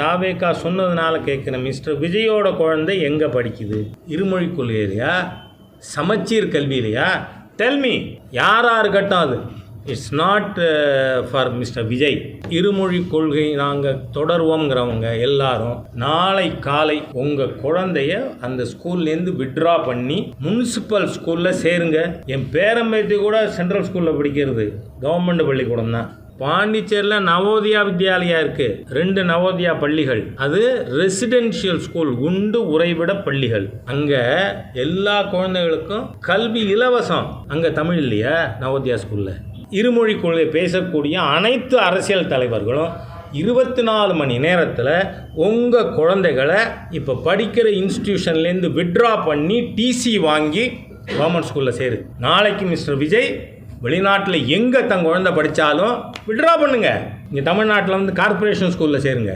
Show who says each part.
Speaker 1: தாவேக்கா சொன்னதுனால கேட்குறேன் மிஸ்டர் விஜயோட குழந்தை எங்கே படிக்குது? இருமொழி கொள்கையிலையா சமச்சீர் கல்வியிலையா டெல்மி யாராக இருக்கட்டும் அது? It's not for mister Vijay. இருமொழி கொள்கை நாங்கள் தொடருவோங்கிறவங்க எல்லாரும் நாளை காலை உங்கள் குழந்தைய அந்த ஸ்கூல்லேருந்து விட்ரா பண்ணி முனிசிபல் ஸ்கூலில் சேருங்க. என் பேரம்பேத்தி கூட சென்ட்ரல் ஸ்கூலில் படிக்கிறது. கவர்மெண்ட் பள்ளிக்கூடம் தான் பாண்டிச்சேரியில் நவோதயா வித்யாலயா இருக்கு. ரெண்டு நவோதயா பள்ளிகள். அது ரெசிடென்ஷியல் ஸ்கூல் உண்டு உறைவிட பள்ளிகள். அங்க எல்லா குழந்தைகளுக்கும் கல்வி இலவசம். அங்க தமிழ் இல்லையா? நவோதயா ஸ்கூல்ல இருமொழி கொள்கை பேசக்கூடிய அனைத்து அரசியல் தலைவர்களும் இருபத்தி நாலு மணி நேரத்தில் உங்கள் குழந்தைகளை இப்போ படிக்கிற இன்ஸ்டிடியூஷன்லேருந்து விட்ரா பண்ணி டிசி வாங்கி கவர்மெண்ட் ஸ்கூலில் சேரு. நாளைக்கு மிஸ்டர் விஜய் வெளிநாட்டில் எங்கே தன் குழந்தை படித்தாலும் விட்ரா பண்ணுங்கள் இங்கே தமிழ்நாட்டில் வந்து கார்ப்பரேஷன் ஸ்கூலில் சேருங்க.